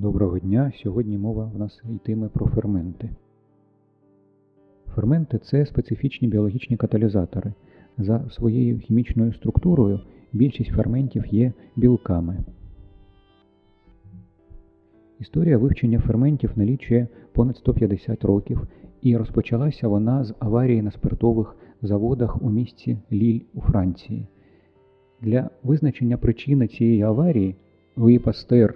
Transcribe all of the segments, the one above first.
Доброго дня! Сьогодні мова в нас йтиме про ферменти. Ферменти це специфічні біологічні каталізатори. За своєю хімічною структурою більшість ферментів є білками. Історія вивчення ферментів налічує понад 150 років і розпочалася вона з аварії на спиртових заводах у місті Ліль у Франції. Для визначення причини цієї аварії Луї Пастер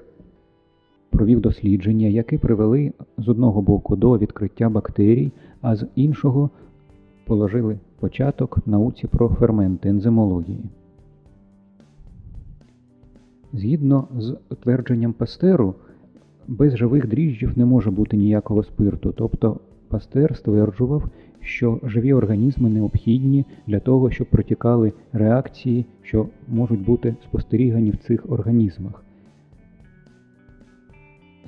провів дослідження, які привели з одного боку до відкриття бактерій, а з іншого положили початок науці про ферменти ензимології. Згідно з твердженням Пастеру, без живих дріжджів не може бути ніякого спирту. Тобто Пастер стверджував, що живі організми необхідні для того, щоб протікали реакції, що можуть бути спостерігані в цих організмах.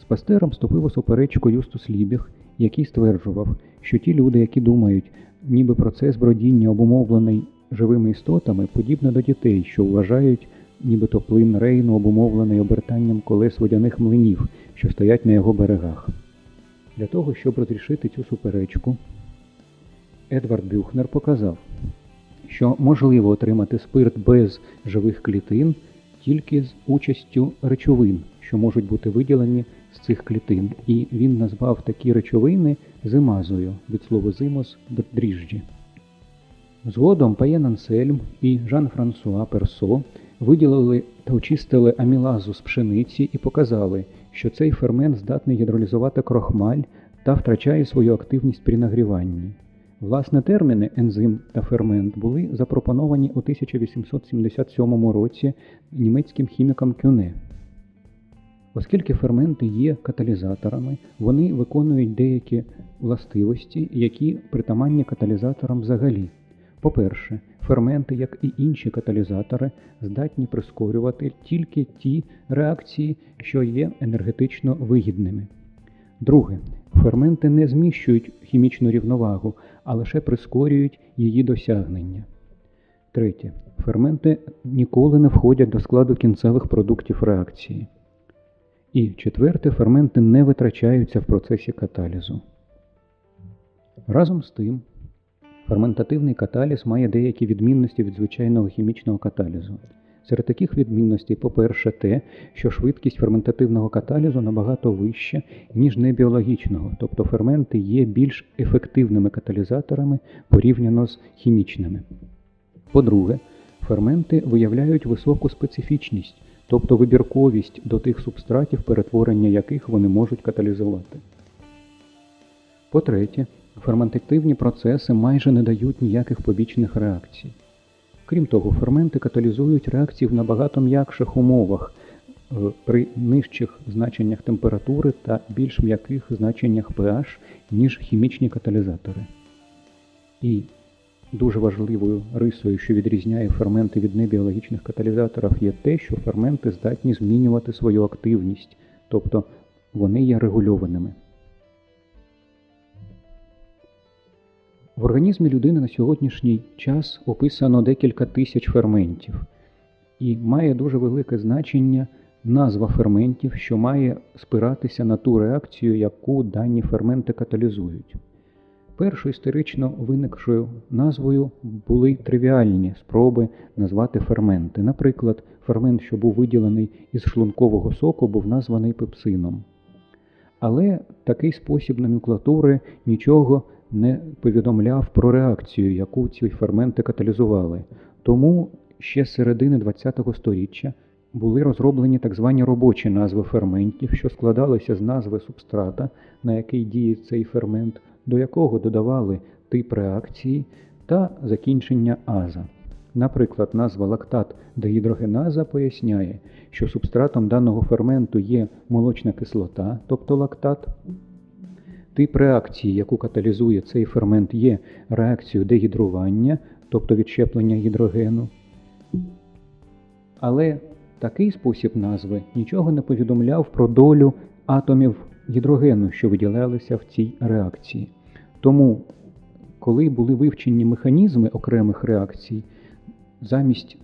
З Пастером вступив у суперечку Юстус Лібіг, який стверджував, що ті люди, які думають, ніби процес бродіння обумовлений живими істотами, подібно до дітей, що вважають, нібито плин рейну обумовлений обертанням колес водяних млинів, що стоять на його берегах. Для того, щоб розрішити цю суперечку, Едвард Бюхнер показав, що можливо отримати спирт без живих клітин тільки з участю речовин, що можуть бути виділені з цих клітин, і він назвав такі речовини зимазою від слова зимос дріжджі. Згодом Паєн Ансельм і Жан-Франсуа Персо виділили та очистили амілазу з пшениці і показали, що цей фермент здатний гідролізувати крохмаль та втрачає свою активність при нагріванні. Власне, терміни ензим та фермент були запропоновані у 1877 році німецьким хіміком Кюне. Оскільки ферменти є каталізаторами, вони виконують деякі властивості, які притаманні каталізаторам взагалі. По-перше, ферменти, як і інші каталізатори, здатні прискорювати тільки ті реакції, що є енергетично вигідними. Друге, ферменти не зміщують хімічну рівновагу, а лише прискорюють її досягнення. Третє. Ферменти ніколи не входять до складу кінцевих продуктів реакції. І четверте, ферменти не витрачаються в процесі каталізу. Разом з тим, ферментативний каталіз має деякі відмінності від звичайного хімічного каталізу. Серед таких відмінностей, по-перше, те, що швидкість ферментативного каталізу набагато вища, ніж небіологічного, тобто ферменти є більш ефективними каталізаторами порівняно з хімічними. По-друге, ферменти виявляють високу специфічність, тобто вибірковість до тих субстратів, перетворення яких вони можуть каталізувати. По-третє, ферментативні процеси майже не дають ніяких побічних реакцій. Крім того, ферменти каталізують реакції в набагато м'якших умовах е, при нижчих значеннях температури та більш м'яких значеннях pH, ніж хімічні каталізатори. І дуже важливою рисою, що відрізняє ферменти від небіологічних каталізаторів, є те, що ферменти здатні змінювати свою активність, тобто вони є регульованими. В організмі людини на сьогоднішній час описано декілька тисяч ферментів, і має дуже велике значення назва ферментів, що має спиратися на ту реакцію, яку дані ферменти каталізують. Першою історично виникшою назвою були тривіальні спроби назвати ферменти. Наприклад, фермент, що був виділений із шлункового соку, був названий пепсином. Але такий спосіб номенклатури нічого не повідомляв про реакцію, яку ці ферменти каталізували. Тому ще з середини ХХ століття були розроблені так звані робочі назви ферментів, що складалися з назви субстрата, на який діє цей фермент, до якого додавали тип реакції та закінчення аза. Наприклад, назва лактат дегідрогеназа поясняє, що субстратом даного ферменту є молочна кислота, тобто лактат. Тип реакції, яку каталізує цей фермент, є реакцією дегідрування, тобто відщеплення гідрогену. Але такий спосіб назви нічого не повідомляв про долю атомів гідрогену, що виділялися в цій реакції. Тому, коли були вивчені механізми окремих реакцій, замість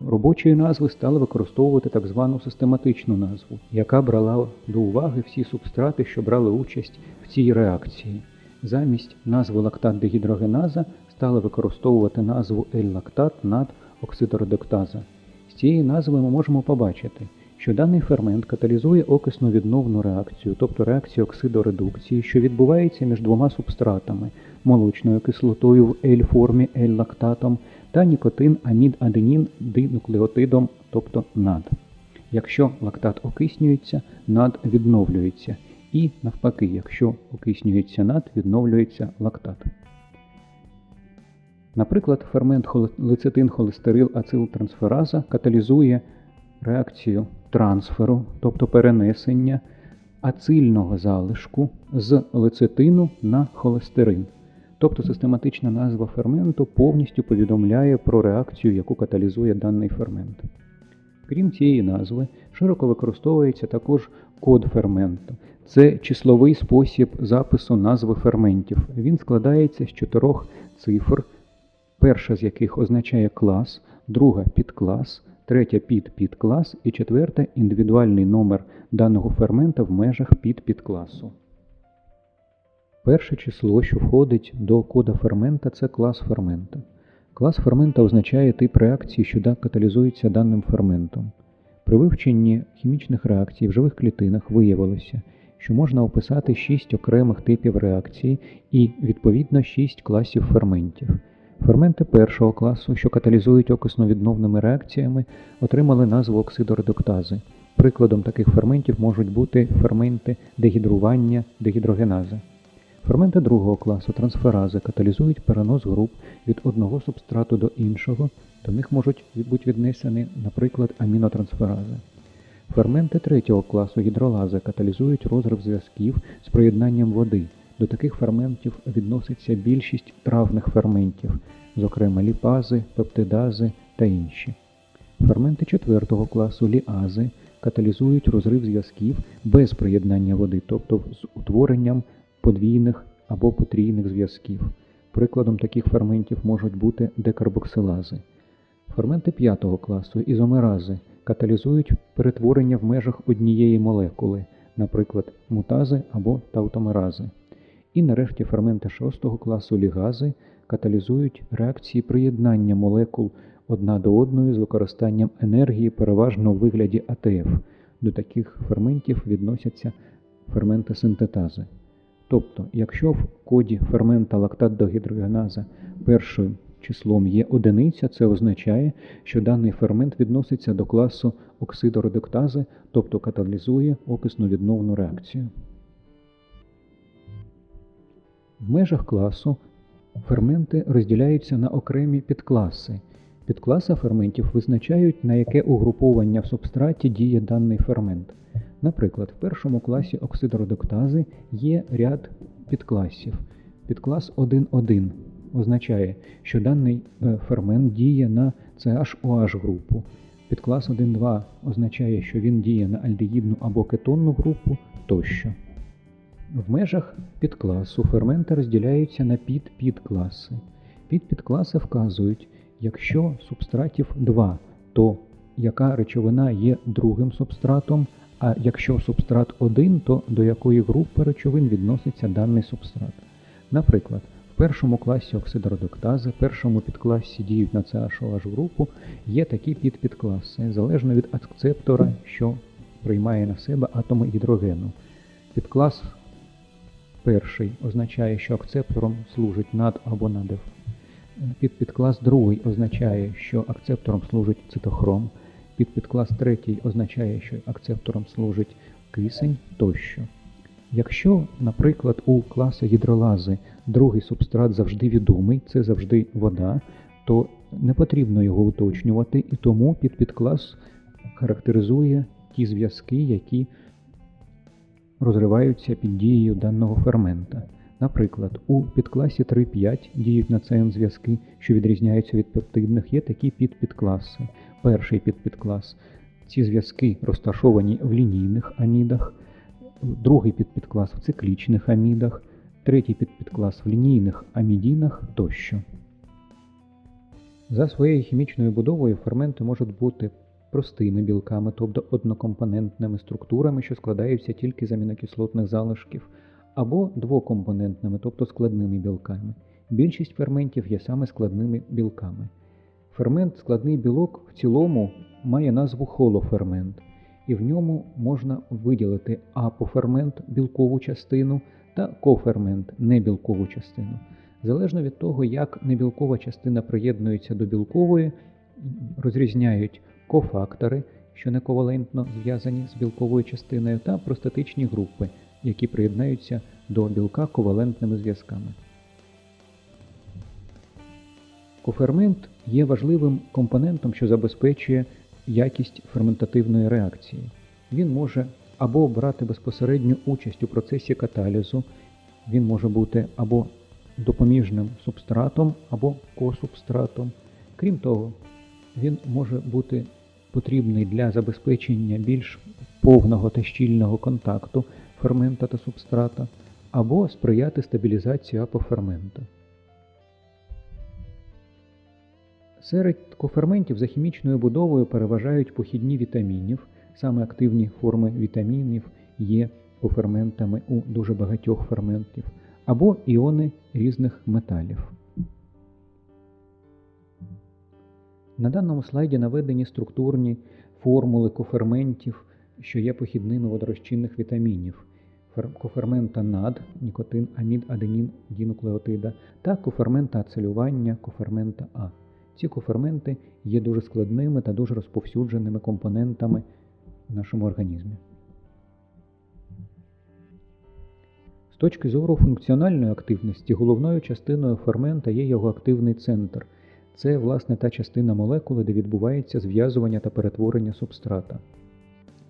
робочої назви стали використовувати так звану систематичну назву, яка брала до уваги всі субстрати, що брали участь в цій реакції. Замість назви лактат-дегідрогеназа стали використовувати назву L-лактат над оксидоредуктаза. З цієї назви ми можемо побачити, що даний фермент каталізує окисно відновну реакцію, тобто реакцію оксидоредукції, що відбувається між двома субстратами молочною кислотою в L-формі L-лактатом та нікотин амід аденін динуклеотидом, тобто НАД. Якщо лактат окиснюється, НАД відновлюється. І навпаки, якщо окиснюється над, відновлюється лактат. Наприклад, фермент лецитин холестерил ацилтрансфераза каталізує реакцію трансферу, тобто перенесення ацильного залишку з лецитину на холестерин. Тобто систематична назва ферменту повністю повідомляє про реакцію, яку каталізує даний фермент. Крім цієї назви, широко використовується також код ферменту. Це числовий спосіб запису назви ферментів. Він складається з чотирьох цифр, перша з яких означає клас, друга підклас, третя підпідклас і четверта індивідуальний номер даного фермента в межах підпідкласу. Перше число, що входить до кода фермента, це клас фермента. Клас фермента означає тип реакції, що каталізується даним ферментом. При вивченні хімічних реакцій в живих клітинах виявилося, що можна описати 6 окремих типів реакції і, відповідно, 6 класів ферментів. Ферменти першого класу, що каталізують окисно-відновними реакціями, отримали назву оксидоредуктази. Прикладом таких ферментів можуть бути ферменти дегідрування, дегідрогенази. Ферменти другого класу трансферази каталізують перенос груп від одного субстрату до іншого, до них можуть бути віднесені, наприклад, амінотрансферази. Ферменти третього класу гідролази каталізують розрив зв'язків з приєднанням води. До таких ферментів відноситься більшість травних ферментів, зокрема ліпази, пептидази та інші. Ферменти четвертого класу ліази каталізують розрив зв'язків без приєднання води, тобто з утворенням подвійних або потрійних зв'язків. Прикладом таких ферментів можуть бути декарбоксилази. Ферменти п'ятого класу ізомерази каталізують перетворення в межах однієї молекули, наприклад, мутази або таутомерази. І нарешті ферменти шостого класу лігази каталізують реакції приєднання молекул одна до одної з використанням енергії переважно у вигляді АТФ. До таких ферментів відносяться ферменти синтетази. Тобто, якщо в коді фермента лактат догідрогеназа першим числом є одиниця, це означає, що даний фермент відноситься до класу оксидоредуктази, тобто каталізує окисну відновну реакцію. В межах класу ферменти розділяються на окремі підкласи. Підкласи ферментів визначають, на яке угруповання в субстраті діє даний фермент. Наприклад, в першому класі оксидородуктази є ряд підкласів. Підклас 1.1 означає, що даний е, фермент діє на CHOH групу. Підклас 1.2 означає, що він діє на альдегідну або кетонну групу тощо. В межах підкласу ферменти розділяються на підпідкласи. Підпідкласи вказують, якщо субстратів 2, то яка речовина є другим субстратом, а якщо субстрат 1, то до якої групи речовин відноситься даний субстрат. Наприклад, в першому класі оксидородуктази, першому підкласі діють на CHOH групу, є такі підпідкласи, залежно від акцептора, що приймає на себе атоми гідрогену. Підклас перший означає, що акцептором служить над або надев. Підпідклас другий означає, що акцептором служить цитохром. Підпідклас третій означає, що акцептором служить кисень тощо. Якщо, наприклад, у класу гідролази другий субстрат завжди відомий, це завжди вода, то не потрібно його уточнювати, і тому підпідклас характеризує ті зв'язки, які розриваються під дією даного фермента. Наприклад, у підкласі 3,5 діють на ЦН зв'язки, що відрізняються від пептидних, є такі підпідкласи. Перший підпідклас. Ці зв'язки розташовані в лінійних амідах, другий підпідклас в циклічних амідах, третій підпідклас в лінійних амідінах тощо. За своєю хімічною будовою ферменти можуть бути простими білками, тобто однокомпонентними структурами, що складаються тільки з амінокислотних залишків, або двокомпонентними, тобто складними білками. Більшість ферментів є саме складними білками. Фермент складний білок в цілому має назву холофермент, і в ньому можна виділити апофермент білкову частину та кофермент небілкову частину. Залежно від того, як небілкова частина приєднується до білкової, розрізняють кофактори, що не ковалентно зв'язані з білковою частиною, та простатичні групи, які приєднаються до білка ковалентними зв'язками. Кофермент є важливим компонентом, що забезпечує якість ферментативної реакції. Він може або брати безпосередню участь у процесі каталізу, він може бути або допоміжним субстратом, або косубстратом. Крім того, він може бути потрібний для забезпечення більш повного та щільного контакту фермента та субстрата, або сприяти стабілізації апофермента. Серед коферментів за хімічною будовою переважають похідні вітамінів. Саме активні форми вітамінів є коферментами у дуже багатьох ферментів, або іони різних металів. На даному слайді наведені структурні формули коферментів, що є похідними водорозчинних вітамінів. Кофермента НАД, нікотин, амід, аденін, дінуклеотида та кофермента ацелювання, кофермента А. Ці коферменти є дуже складними та дуже розповсюдженими компонентами в нашому організмі. З точки зору функціональної активності, головною частиною фермента є його активний центр. Це, власне, та частина молекули, де відбувається зв'язування та перетворення субстрата.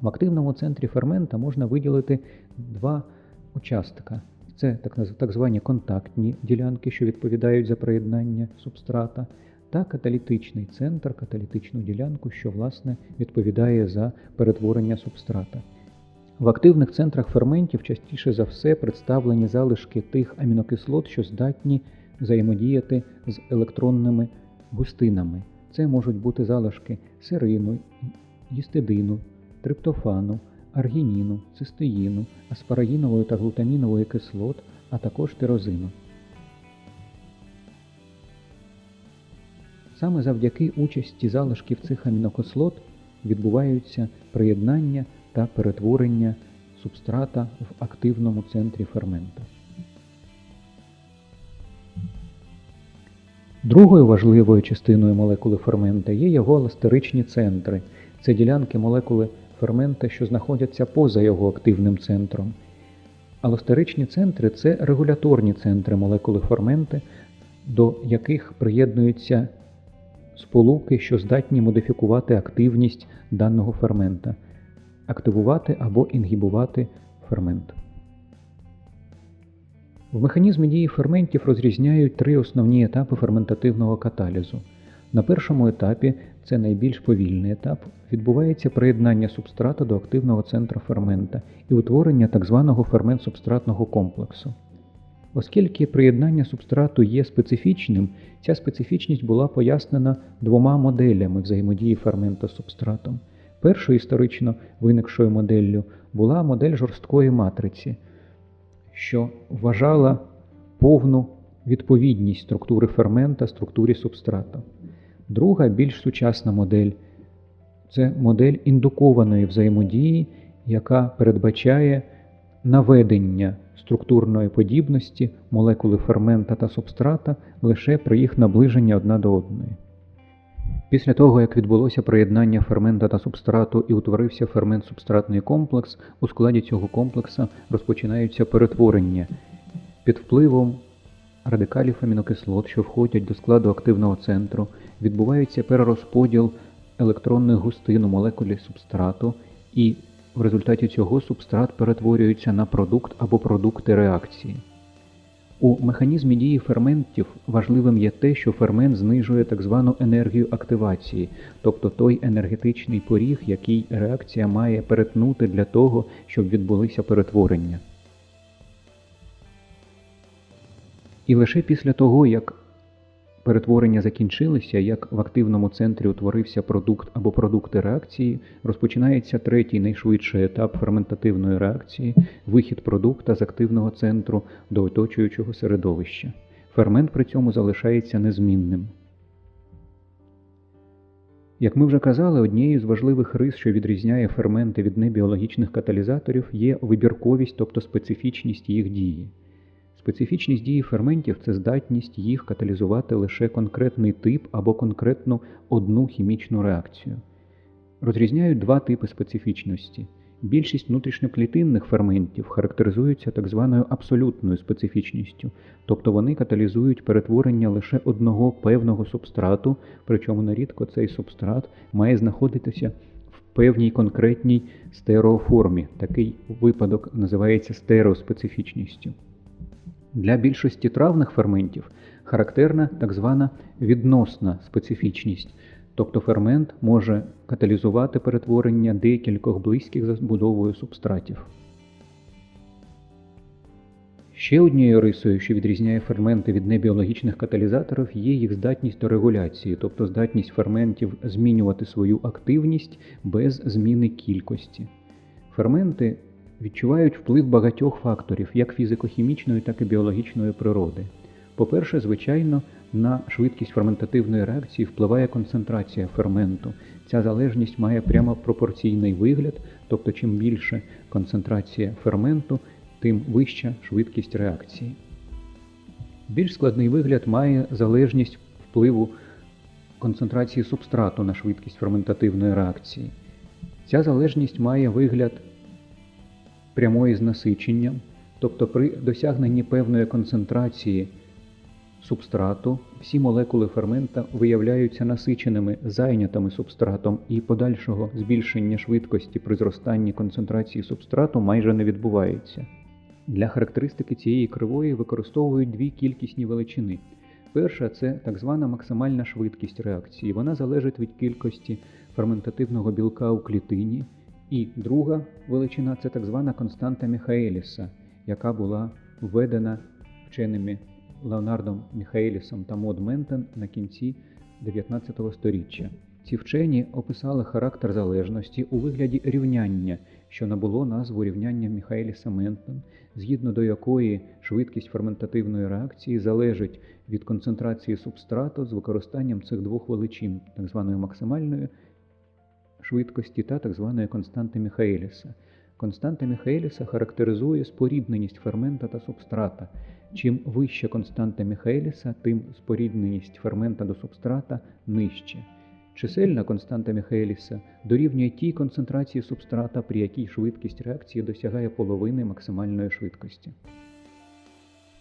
В активному центрі фермента можна виділити два участка. Це так звані контактні ділянки, що відповідають за приєднання субстрата та каталітичний центр, каталітичну ділянку, що власне відповідає за перетворення субстрата. В активних центрах ферментів частіше за все представлені залишки тих амінокислот, що здатні взаємодіяти з електронними густинами. Це можуть бути залишки серину, їстидину, триптофану, аргініну, цистеїну, аспараїнової та глутамінової кислот, а також тирозину. Саме завдяки участі залишків цих амінокислот відбуваються приєднання та перетворення субстрата в активному центрі фермента. Другою важливою частиною молекули фермента є його аластеричні центри. Це ділянки молекули фермента, що знаходяться поза його активним центром. Алостеричні центри це регуляторні центри молекули ферменти, до яких приєднуються сполуки, що здатні модифікувати активність даного фермента, активувати або інгібувати фермент. В механізмі дії ферментів розрізняють три основні етапи ферментативного каталізу. На першому етапі, це найбільш повільний етап, відбувається приєднання субстрата до активного центра фермента і утворення так званого фермент-субстратного комплексу. Оскільки приєднання субстрату є специфічним, ця специфічність була пояснена двома моделями взаємодії фермента з субстратом. Першою історично виникшою моделлю була модель жорсткої матриці, що вважала повну відповідність структури фермента структурі субстрату. Друга, більш сучасна модель це модель індукованої взаємодії, яка передбачає наведення структурної подібності молекули фермента та субстрата лише при їх наближенні одна до одної. Після того, як відбулося приєднання фермента та субстрату і утворився фермент-субстратний комплекс, у складі цього комплексу розпочинаються перетворення під впливом радикалів амінокислот, що входять до складу активного центру, відбувається перерозподіл електронних густин у молекулі субстрату і в результаті цього субстрат перетворюється на продукт або продукти реакції. У механізмі дії ферментів важливим є те, що фермент знижує так звану енергію активації, тобто той енергетичний поріг, який реакція має перетнути для того, щоб відбулися перетворення. І лише після того, як перетворення закінчилися, як в активному центрі утворився продукт або продукти реакції, розпочинається третій найшвидший етап ферментативної реакції вихід продукта з активного центру до оточуючого середовища. Фермент при цьому залишається незмінним. Як ми вже казали, однією з важливих рис, що відрізняє ферменти від небіологічних каталізаторів, є вибірковість, тобто специфічність їх дії. Специфічність дії ферментів це здатність їх каталізувати лише конкретний тип або конкретну одну хімічну реакцію. Розрізняють два типи специфічності. Більшість внутрішньоклітинних ферментів характеризуються так званою абсолютною специфічністю, тобто вони каталізують перетворення лише одного певного субстрату, причому нарідко цей субстрат має знаходитися в певній конкретній стереоформі. Такий випадок називається стереоспецифічністю. Для більшості травних ферментів характерна так звана відносна специфічність, тобто фермент може каталізувати перетворення декількох близьких за збудовою субстратів. Ще однією рисою, що відрізняє ферменти від небіологічних каталізаторів, є їх здатність до регуляції, тобто здатність ферментів змінювати свою активність без зміни кількості. Ферменти відчувають вплив багатьох факторів, як фізико-хімічної, так і біологічної природи. По-перше, звичайно, на швидкість ферментативної реакції впливає концентрація ферменту. Ця залежність має прямо пропорційний вигляд, тобто чим більше концентрація ферменту, тим вища швидкість реакції. Більш складний вигляд має залежність впливу концентрації субстрату на швидкість ферментативної реакції. Ця залежність має вигляд прямої з насиченням, тобто при досягненні певної концентрації субстрату всі молекули фермента виявляються насиченими зайнятими субстратом і подальшого збільшення швидкості при зростанні концентрації субстрату майже не відбувається. Для характеристики цієї кривої використовують дві кількісні величини. Перша це так звана максимальна швидкість реакції. Вона залежить від кількості ферментативного білка у клітині. І друга величина це так звана константа Міхаеліса, яка була введена вченими Леонардом Міхаелісом та Мод Ментен на кінці 19 століття. Ці вчені описали характер залежності у вигляді рівняння, що набуло назву рівняння Міхаеліса Ментен, згідно до якої швидкість ферментативної реакції залежить від концентрації субстрату з використанням цих двох величин, так званої максимальної швидкості та так званої константи Міхаеліса. Константа Міхаеліса характеризує спорідненість фермента та субстрата. Чим вища константа Міхаеліса, тим спорідненість фермента до субстрата нижче. Чисельна константа Міхаеліса дорівнює тій концентрації субстрата, при якій швидкість реакції досягає половини максимальної швидкості.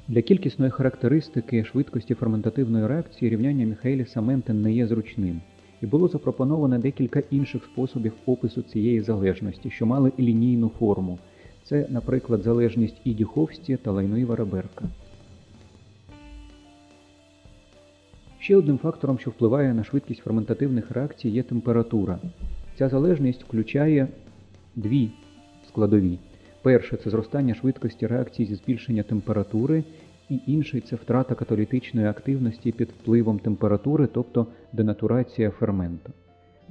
Для кількісної характеристики швидкості ферментативної реакції рівняння Міхаеліса Ментен не є зручним і було запропоновано декілька інших способів опису цієї залежності, що мали лінійну форму. Це, наприклад, залежність Іді Ховсті та лайної Вараберка. Ще одним фактором, що впливає на швидкість ферментативних реакцій, є температура. Ця залежність включає дві складові. Перше це зростання швидкості реакції зі збільшення температури, і інший це втрата каталітичної активності під впливом температури, тобто денатурація ферменту.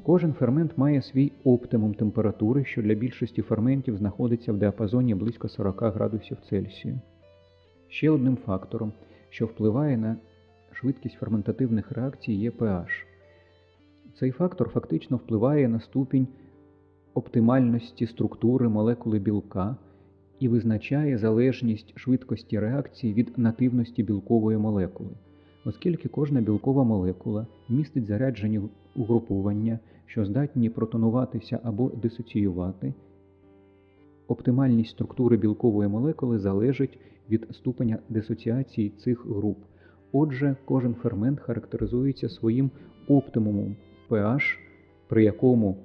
Кожен фермент має свій оптимум температури, що для більшості ферментів знаходиться в діапазоні близько 40 градусів Цельсію. Ще одним фактором, що впливає на швидкість ферментативних реакцій, є pH. Цей фактор фактично впливає на ступінь оптимальності структури молекули білка і визначає залежність швидкості реакції від нативності білкової молекули, оскільки кожна білкова молекула містить заряджені угрупування, що здатні протонуватися або дисоціювати. Оптимальність структури білкової молекули залежить від ступеня дисоціації цих груп. Отже, кожен фермент характеризується своїм оптимумом pH, при якому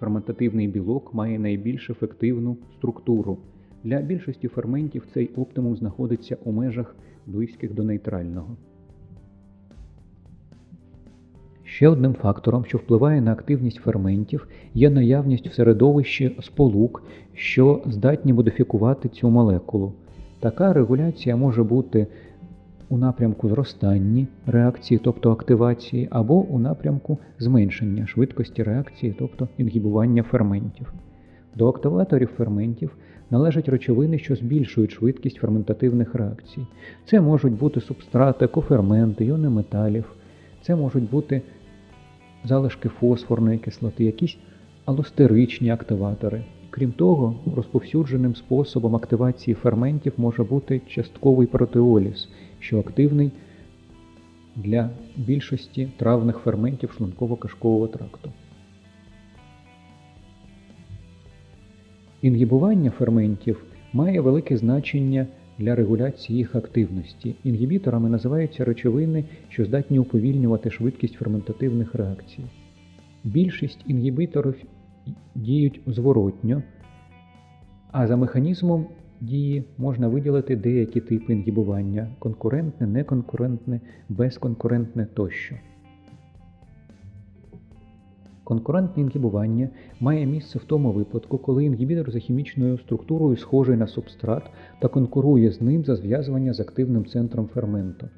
ферментативний білок має найбільш ефективну структуру. Для більшості ферментів цей оптимум знаходиться у межах близьких до нейтрального. Ще одним фактором, що впливає на активність ферментів, є наявність в середовищі сполук, що здатні модифікувати цю молекулу. Така регуляція може бути у напрямку зростання реакції, тобто активації, або у напрямку зменшення швидкості реакції, тобто інгібування ферментів. До активаторів ферментів належать речовини, що збільшують швидкість ферментативних реакцій. Це можуть бути субстрати, коферменти, іони металів, це можуть бути залишки фосфорної кислоти, якісь алостеричні активатори. Крім того, розповсюдженим способом активації ферментів може бути частковий протеоліз, що активний для більшості травних ферментів шлунково-кишкового тракту. Інгібування ферментів має велике значення для регуляції їх активності. Інгібіторами називаються речовини, що здатні уповільнювати швидкість ферментативних реакцій. Більшість інгібіторів діють зворотньо, а за механізмом дії можна виділити деякі типи інгібування конкурентне, неконкурентне, безконкурентне тощо. Конкурентне інгібування має місце в тому випадку, коли інгібітор за хімічною структурою схожий на субстрат та конкурує з ним за зв'язування з активним центром ферменту.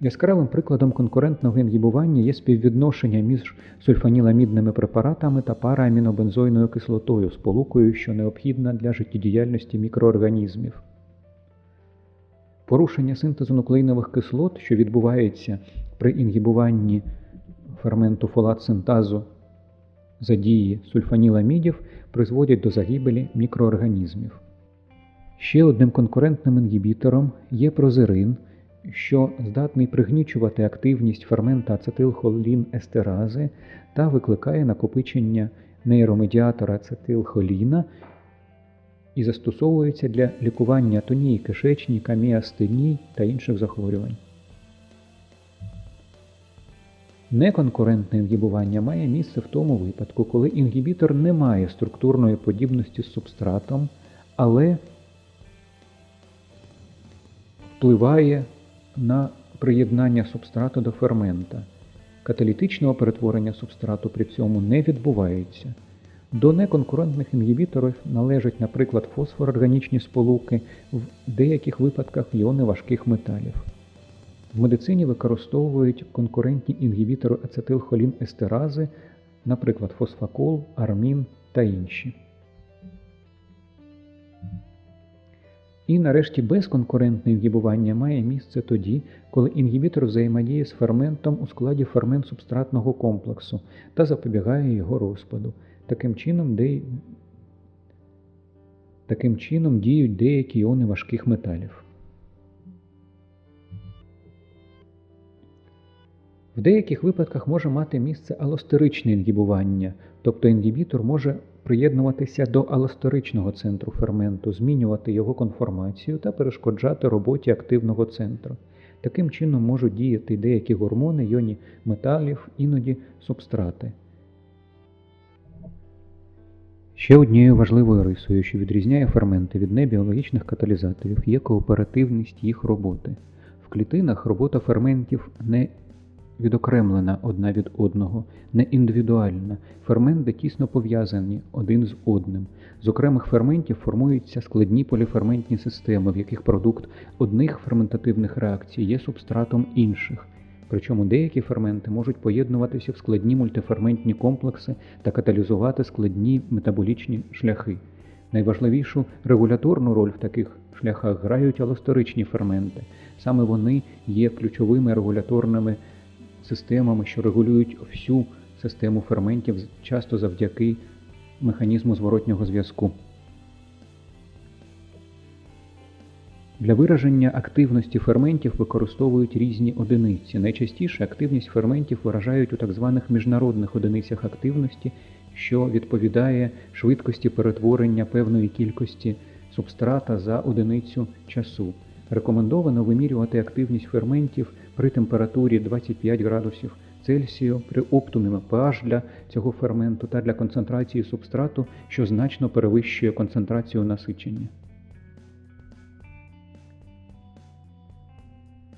Яскравим прикладом конкурентного інгібування є співвідношення між сульфаніламідними препаратами та параамінобензойною кислотою, сполукою, що необхідна для життєдіяльності мікроорганізмів. Порушення синтезу нуклеїнових кислот, що відбувається при інгібуванні ферменту фолат-синтазу за дії сульфаніламідів, призводять до загибелі мікроорганізмів. Ще одним конкурентним інгібітором є прозерин – що здатний пригнічувати активність фермента ацетилхолін естерази та викликає накопичення нейромедіатора ацетилхоліна і застосовується для лікування тонії кишечника, міастеній та інших захворювань. Неконкурентне інгібування має місце в тому випадку, коли інгібітор не має структурної подібності з субстратом, але впливає на приєднання субстрату до фермента. Каталітичного перетворення субстрату при цьому не відбувається. До неконкурентних інгібіторів належать, наприклад, фосфорорганічні сполуки, в деяких випадках іони важких металів. В медицині використовують конкурентні інгібітори ацетилхолін естерази, наприклад, фосфакол, армін та інші. І нарешті безконкурентне інгібування має місце тоді, коли інгібітор взаємодіє з ферментом у складі фермент субстратного комплексу та запобігає його розпаду. Таким чином, де... Таким чином діють деякі іони важких металів. В деяких випадках може мати місце алостеричне інгібування, тобто інгібітор може приєднуватися до алостеричного центру ферменту, змінювати його конформацію та перешкоджати роботі активного центру. Таким чином можуть діяти деякі гормони, йоні металів, іноді субстрати. Ще однією важливою рисою, що відрізняє ферменти від небіологічних каталізаторів, є кооперативність їх роботи. В клітинах робота ферментів не відокремлена одна від одного, не індивідуальна. Ферменти тісно пов'язані один з одним. З окремих ферментів формуються складні поліферментні системи, в яких продукт одних ферментативних реакцій є субстратом інших. Причому деякі ферменти можуть поєднуватися в складні мультиферментні комплекси та каталізувати складні метаболічні шляхи. Найважливішу регуляторну роль в таких шляхах грають алосторичні ферменти. Саме вони є ключовими регуляторними системами, що регулюють всю систему ферментів, часто завдяки механізму зворотнього зв'язку. Для вираження активності ферментів використовують різні одиниці. Найчастіше активність ферментів виражають у так званих міжнародних одиницях активності, що відповідає швидкості перетворення певної кількості субстрата за одиницю часу. Рекомендовано вимірювати активність ферментів при температурі 25 градусів Цельсію, при оптимумі pH для цього ферменту та для концентрації субстрату, що значно перевищує концентрацію насичення.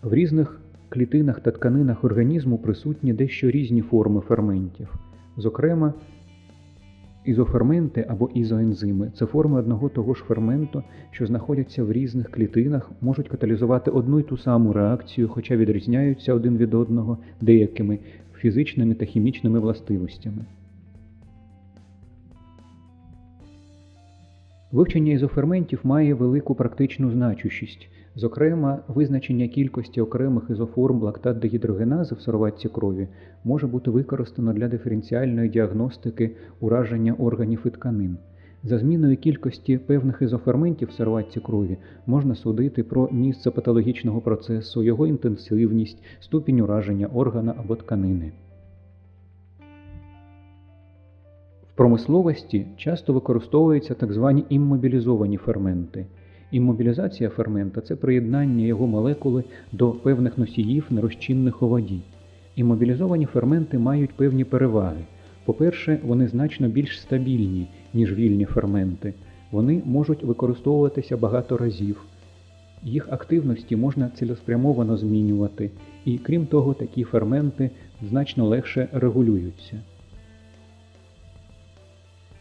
В різних клітинах та тканинах організму присутні дещо різні форми ферментів. Зокрема, Ізоферменти або ізоензими це форми одного того ж ферменту, що знаходяться в різних клітинах, можуть каталізувати одну й ту саму реакцію, хоча відрізняються один від одного деякими фізичними та хімічними властивостями. Вивчення ізоферментів має велику практичну значущість. Зокрема, визначення кількості окремих ізоформ лактат дегідрогенази в сироватці крові може бути використано для диференціальної діагностики ураження органів і тканин. За зміною кількості певних ізоферментів в сироватці крові можна судити про місце патологічного процесу, його інтенсивність, ступінь ураження органа або тканини. В промисловості часто використовуються так звані іммобілізовані ферменти. Іммобілізація фермента це приєднання його молекули до певних носіїв нерозчинних у воді. Іммобілізовані ферменти мають певні переваги. По-перше, вони значно більш стабільні, ніж вільні ферменти. Вони можуть використовуватися багато разів. Їх активності можна цілеспрямовано змінювати, і крім того, такі ферменти значно легше регулюються.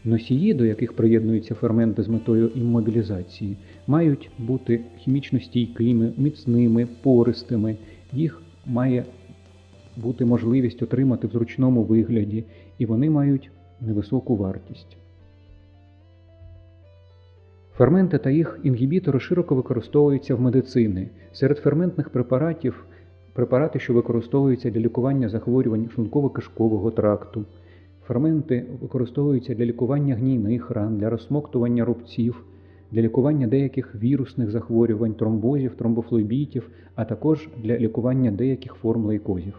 Носії, до яких приєднуються ферменти з метою іммобілізації, мають бути хімічно стійкими, міцними, пористими. Їх має бути можливість отримати в зручному вигляді, і вони мають невисоку вартість. Ферменти та їх інгібітори широко використовуються в медицині. Серед ферментних препаратів препарати, що використовуються для лікування захворювань шлунково-кишкового тракту. Ферменти використовуються для лікування гнійних ран, для розсмоктування рубців, для лікування деяких вірусних захворювань, тромбозів, тромбофлебітів, а також для лікування деяких форм лейкозів.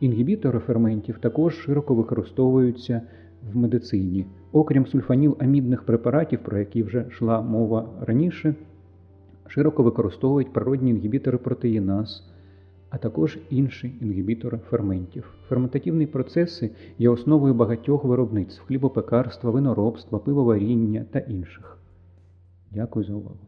Інгібітори ферментів також широко використовуються в медицині. Окрім сульфаніл-амідних препаратів, про які вже йшла мова раніше, широко використовують природні інгібітори протеїназ, а також інші інгібітори ферментів. Ферментативні процеси є основою багатьох виробництв хлібопекарства, виноробства, пивоваріння та інших. Дякую за увагу.